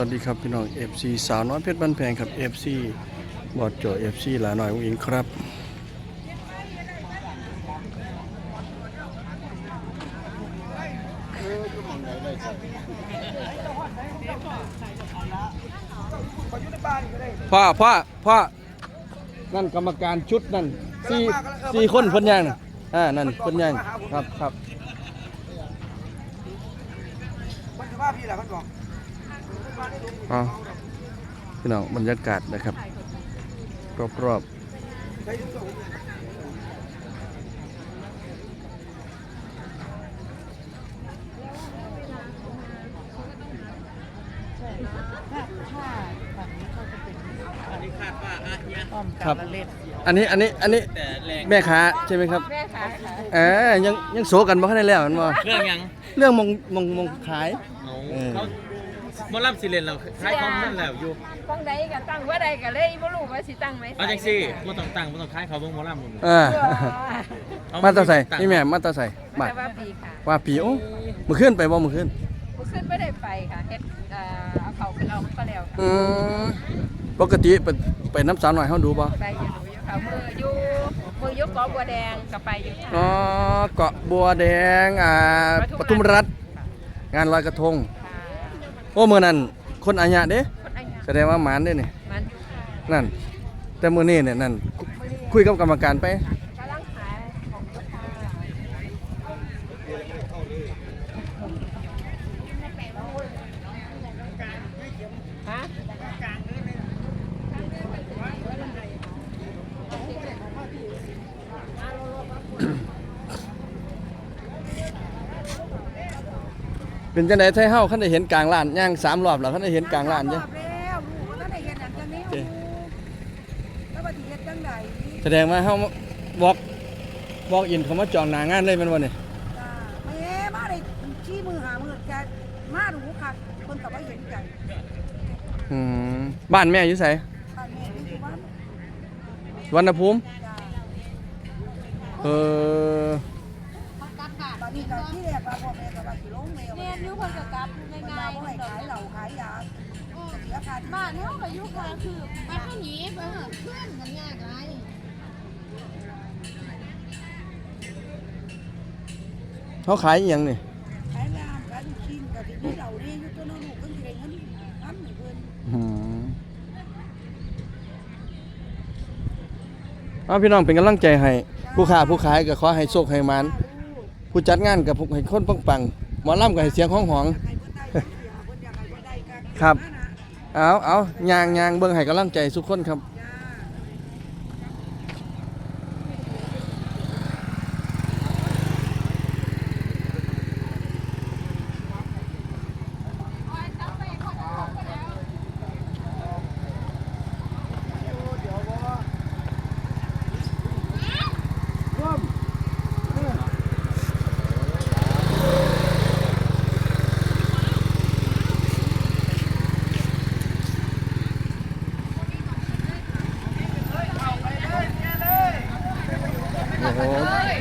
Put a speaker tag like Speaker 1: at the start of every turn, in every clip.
Speaker 1: วัสดีครับพี่น้อง FC สาวน้อยเพชรบ้านแพงครับ FC บอดโจ FC หลาหน่อยอุ้งอิงครับ พ่อพ่อพ่อนั่นกรรมการชุดนั่นสี่สี่คนเพิ่นย่างน่ะอ่านั่นเพิ่นย่างครับครับ
Speaker 2: มันจะว่าพี่แหละมันบอก
Speaker 1: เอาพี่น้องบรรยากาศนะครับ รอบ
Speaker 2: ใช้ทุกตัว
Speaker 1: ๆครับอันนี้อันนี้อันนี้แม่ค้าใช่ไหมครับ
Speaker 3: แม่ค้าค่ะ
Speaker 1: เออยังยังโสกันบ่ทันได้แล้วแมันบ่
Speaker 4: เรื่องยัง
Speaker 1: เรื่องมงมงมงขาย
Speaker 4: เอา
Speaker 1: เออ
Speaker 4: เขาบอลลัมซีเลนเราคล้ายคอมนั่นแหละอยู่
Speaker 3: ป้องใดก็ตั้งว่าใดก็เลยบ่รู้ว่าสิตั้งไหม
Speaker 4: เอาจังซี่บ่ต้องตั้งบ่ต้องคล้ายเขาเบิ่งบอลลัมผม
Speaker 1: เออมาตาใส่นี่แม่มาตาใส่
Speaker 3: มา
Speaker 1: บาด
Speaker 3: ว่าปีค่ะ
Speaker 1: ว่าปีโอ้มื้อคืนไปบ่มื้อคืน
Speaker 3: บ่ขึ้นไม่ได้ไปค่ะเฮ็ดเอ่อเอาเขาขึ้นเอาก็แล้วค่ะ
Speaker 1: อืมปกติไปไปน้ำสาวหน่อยเฮาดูบ่
Speaker 3: ไปอยู่อยู่ค่ะมืออยู่มืออยู่เกาะบัวแดงก็ไปอยู่ค่ะ
Speaker 1: อ๋อเกาะบัวแดงอ่าปทุมรัฐงานลอยกระทง
Speaker 3: ค่ะ
Speaker 1: โอ้มื้อนั้นคนอาญะเด้
Speaker 3: คนอันยา
Speaker 1: แสดงว่าหมานเด้นี่
Speaker 3: มันอยู่ค่ะ
Speaker 1: นั่น แต่มื้อนี้เนี่ยนั่นคุยกับกรรมการไป
Speaker 3: กำลังขายของลูกค้าฮะ
Speaker 1: เป็นจังได๋ไทเฮาคันได้เห็นกลางลานย่างสามรอบแล้วคันได้เห็นกลางลานจ้ะ
Speaker 2: แล้วลูกก็ได้เห็นอันนี้
Speaker 1: เจ้
Speaker 2: แล้วปฏิเฮ็ดจังได
Speaker 1: แสดงว่าเฮาบอกบอกอินเขามาจองหน้างานเลยแมันบ่นี่
Speaker 2: จ้าแม่มาได้ชี้มือหามือแกมาดูคักเพิ่นก็บ่เห็นกัน
Speaker 1: อืมบ้านแม่อยู่ไส
Speaker 2: บ้านแม่อยู่ที่บ้าน
Speaker 1: สุวรรณภูมิ
Speaker 2: จ้า
Speaker 1: เออ
Speaker 2: บัดนี้ก็ที่ แรกว่าพ่อแม่ก็ว่าสิลงแมว
Speaker 5: เรียนอยู่เพิ่นก็กลับ
Speaker 2: เพิ่น
Speaker 5: ง่า
Speaker 2: ว่ายบ่
Speaker 5: ๆ
Speaker 2: ให้ขายเหล้าขายยาเสียค่าที่
Speaker 5: บ้านเฮาก็อยู่ค่ะคือไปข้างหนีไปหาเพื่อนกันยากหลาย
Speaker 1: เขาขายอีหยังนี่
Speaker 2: ขายน้ำขายลูกชิ้นก็สิมีเหล้าดีอยู่ตัวน้องลูกเพิ่นสิได้เงินทำให้เพิ่น
Speaker 1: อืมเอาพี่น้องเป็นกำลังใจให้ ผู้ค้าผู้ขายก็ขอให้โชคให้หมาน ผู้จัดงานก็ให้คนปังๆหมอลำก็ให้เสียงห้องหอง
Speaker 2: ให้เพิ่นได้เสียเพิ่นอยากให้เพิ่นได้กัน
Speaker 1: ครับ
Speaker 2: นะ
Speaker 1: เอาเอายางยางเบิ่งให้กำลังใจทุกคนครับ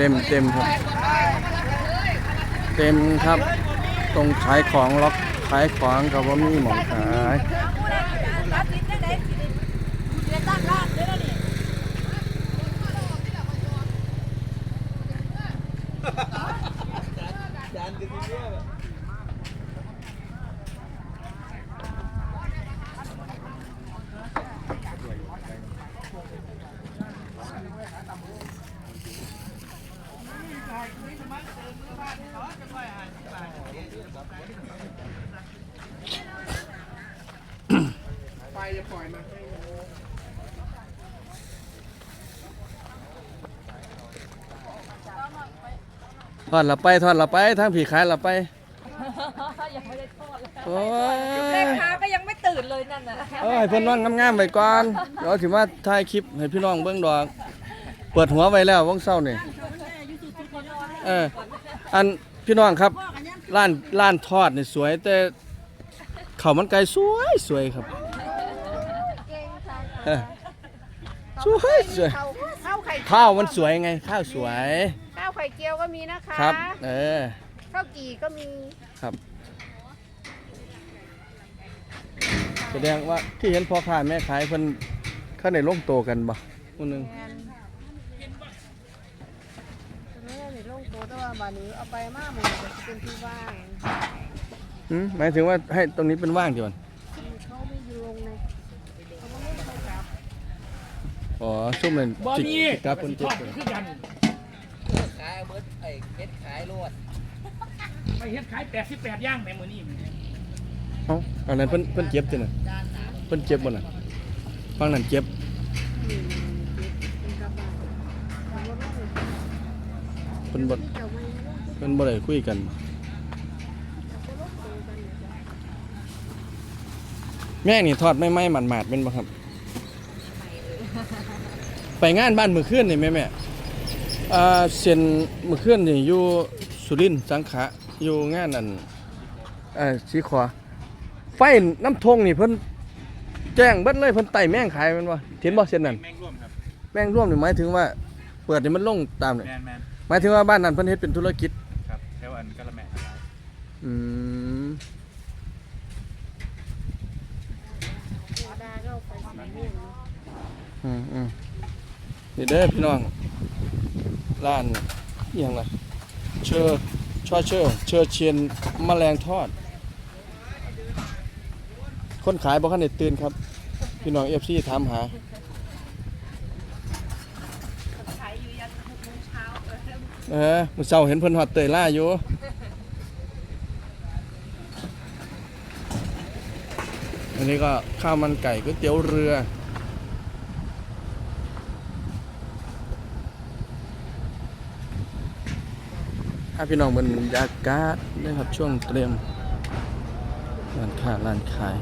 Speaker 1: เต็มเต็มครับ เต็มครับตรงขายของล็อกขายของกับว่ามีหมองขาย
Speaker 2: รับลิ้นได้ไหนเรียนตั้ งร้านได้แล้วนี่
Speaker 1: ทอดละไปทอดละไปทางผีขายละไป
Speaker 3: ยังไม่ได้ทอดเลย
Speaker 1: โอ้
Speaker 3: แม่
Speaker 1: ย
Speaker 3: ค้าก็ยังไม่ตื่นเลยนั่นน่ะ
Speaker 1: เอ้ยเพิ่นนอนงามๆไปก่อนเดี๋ยวถือว่าถ่ายคลิปให้พี่น้องเบิ่งดอกเปิดหัวไว้แล้ววังเศร้านี่เอออันพี่น้องครับ ร้านร้านทอดนี่สวย แต่ข้าวมันไก่สวยสวยครับเออสวยสวย
Speaker 3: ข้าวข้าวไข่
Speaker 1: ข้าวมันสวยไง ข้าวสวย
Speaker 3: ข้าวไข่เจียวก็มีนะคะ
Speaker 1: ครับ เออ
Speaker 3: ข้าวกี่ก็มี
Speaker 1: ครับดงว่าที่เห็นพ่อค้าแม่ขายเพิ่นเข้าในลงโตกันบ่มื้อหนึง
Speaker 2: แมนเออนี่ลงโตแต่ว่าบัด นี้เอาไปมาหมู่ก็สิเป็นที่ว่าง
Speaker 1: หืมหมายถึงว่าให้ตรงนี้เป็นว่างที่มัน
Speaker 2: เขาไม่อยู่ลงเลยเขาบ่ลงเขากลับ
Speaker 1: อ๋อซุ่มนั่น
Speaker 6: บ่
Speaker 1: จิก
Speaker 6: มี
Speaker 1: จิกกับเพิ่น
Speaker 6: ท
Speaker 1: เจ็บ
Speaker 6: อดคือกัน
Speaker 7: ขายเบิดไอ้เฮ็ดขายโลด
Speaker 6: ไปเฮ็ดขาย88ย่างแม่มื้อนี้
Speaker 1: เอ้าอันนั้นเพิ่นเพิ่นเจ็บจังน่ะเพิ่นเจ็บบ่น่ะฟังนั่นเจ็บ
Speaker 2: นี่เป็นกลับบ้านเขาบ่ลงเลย
Speaker 1: เพิ่นบ่
Speaker 2: เจ้าไม่ลง
Speaker 1: เพิ่นบ่ได้คุยกัน
Speaker 2: เขาบ่ลงโตกันเนี่ยจ้ะ
Speaker 1: แม่งนี่ทอดไม่ไหม้หมาดๆเป็นบ่ครับ ไปงานบ้านมื้อคืนนี่แม่แม่อ่าเส้นมื้อคืนนี่อยู่สุรินทร์สังขะอยู่งานอันเอ่อสีขวาไฟน้ำทงนี่เพิ่นแจ้งเบิดเลยเพิ่นไต่แม่งขายแม่นบ่เห็นบ่เส้นนั้น
Speaker 4: แม่งร่วมครับ
Speaker 1: แม่งร่วมนี่หมายถึงว่า เปิดนี่มันลงตามนี่
Speaker 4: แมนแมน
Speaker 1: หมายถึงว่าบ้านนั้นเพิ่นเฮ็ดเป็นธุรกิจ
Speaker 4: ครับแถ วอันกะละแม่ขาย
Speaker 1: อืม
Speaker 2: ดาก็ไปสีม่วง
Speaker 1: อืมอืมนี่เด้อพี่น้องร้านอหย่างไรเชอร์ชอเชอร์เชอร์เชียนแมลงทอด คนขายบอกขันเด็ตื่นครับ พี่น้องเอฟซีถามหา เออมื้อเช้าเห็นเพิ่นฮอดเตยล่าอยู่อันนี้ก็ข้าวมันไก่ก๋วยเตี๋ยวเรือ ถ้าพี่น้องบรรยากาศนะครับช่วงเตรียมร้านค้าร้านขาย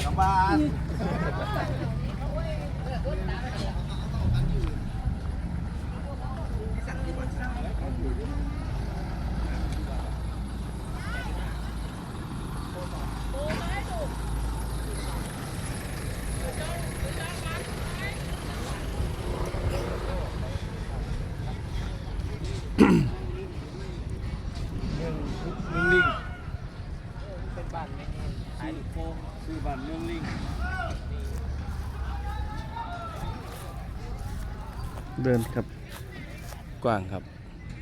Speaker 1: Kapas! เดินครับ กว้างครับ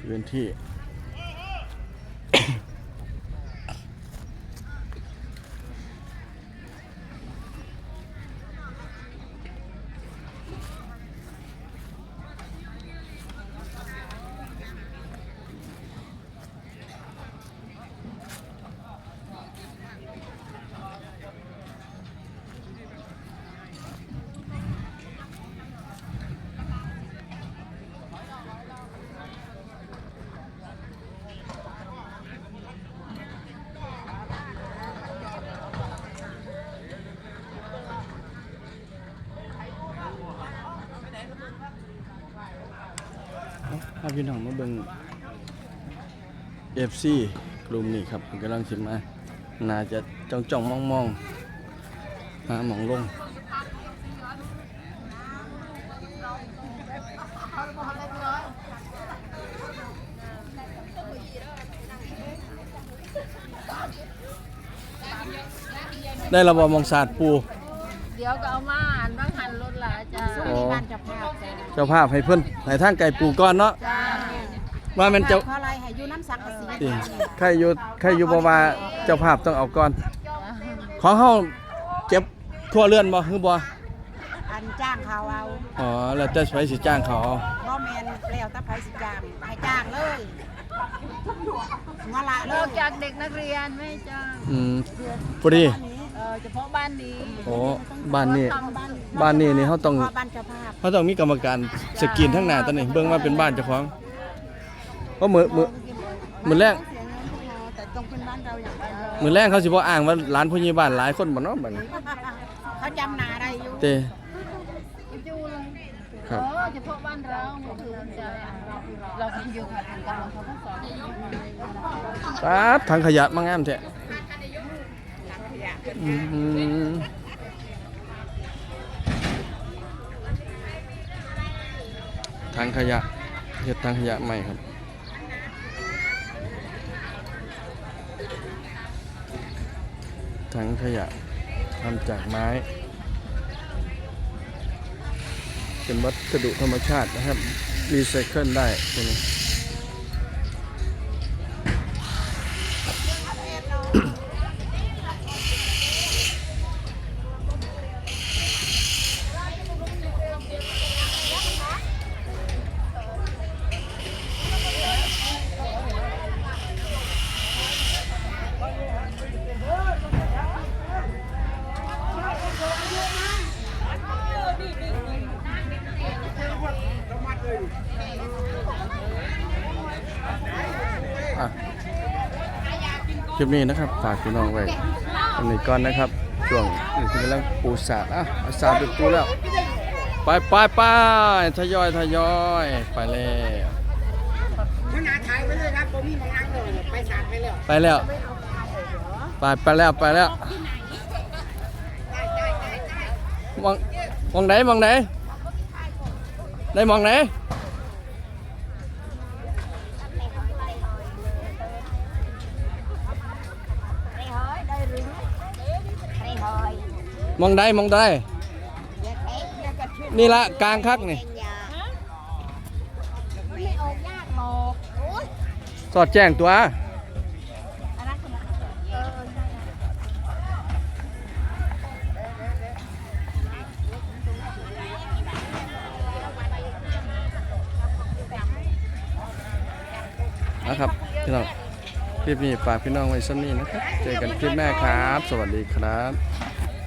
Speaker 1: พื้นที่ ถ้าพี่น้องมาเบิ่ง FC กลุ่มนี้ครับกำลังสิมา น่าจะจ้องจ้องมองมองหามองลงได้ระบมองศาสตร์ปู
Speaker 3: เดี๋ยวก็เอามาอ่านบางหันรถหลาจ้า
Speaker 1: อ๋อ
Speaker 2: บ้านเจะภาพจ้ะ
Speaker 1: เจ้าภาพให้เพิ่นให้ทางไก่ปูก่อนเนาะ
Speaker 3: จ้า
Speaker 1: ว่าแมันเจ้า
Speaker 2: เพราะอะไรให้อยู่น้ำสังกะสี
Speaker 1: เอ้ยใครอยู่ใครอยู่บ่ว่าเจ้าภาพต้องเอาก่อน ของเฮาเจ็บทั่วเรือนบ่คือบ่
Speaker 2: อันจ้างเขาเอา
Speaker 1: อ๋อแล้วแต่ไผสิจ้างเขาเอา
Speaker 2: บ่แมนแล้วแต่ไผสิจ้างให้จ้างเลยมาละเล
Speaker 3: นอยกจากเด็กนักเรียนไม่จ้า
Speaker 1: อืมพอดี
Speaker 3: เออ เฉพาะบ้านนี้
Speaker 1: โอ้บ้านนี้บ้านนี้นี่เฮาต้อง
Speaker 2: เพราะบ้านเจ้าภาพ
Speaker 1: เฮาต้องมีกรรมการสกรีนทั้งหน้าตอนนี้เบิ่งว่าเป็นบ้านเจ้าของเพราะมื้อมื้อมื้อแรก
Speaker 2: เสียเงินพอแต่ต้องเป็นบ้านเราอย่างเดียว
Speaker 1: มื้อแรกเขาสิบ่อ้างว่าร้านผู้ใหญ่บ้านหลายคนบ่เนาะบัดนี้
Speaker 5: เขาจำหนาได้อยู่
Speaker 1: เต้
Speaker 5: จูเลย
Speaker 1: ครับ
Speaker 5: เออเฉพาะบ้านเราเนี่ยคือจะเรากินอยู่กับกันเราเขาต้องสอน
Speaker 1: ป๊าดถังขยะมางามแท้ อืมถังขยะเฮ็ดถังขยะใหม่ครับ ถังขยะทำจากไม้ เป็นวัสดุธรรมชาตินะครับรีไซเคิลได้ตัวนี้ คลิปนี้นะครับฝากพี่น้องไว้อันนี้ก่อนนะครับช่วงนี้คือกำลังปูสาดอะเอาสาดไปปูแล้ว ไปไปไปทยอยทยอยไปแล้ว
Speaker 2: มันนาถ่ายไว้เลยครับผมมีมองนั่งเลยไปสาดไปแล้ว
Speaker 1: ไปแล้ว ไปไปแล้วไปแล้วมองมองไหนมองไหนได้มองไหน มองได้มองได้ นี่ละกลางคักนี่
Speaker 5: ไม่ออกยากหรอก
Speaker 1: สอดแจ้งตัวนะครับพี่น้องคลิปนี้ฝากพี่น้องไว้สักนี้นะครับ เจอกันคลิปหน้าครับ สวัสดีครับ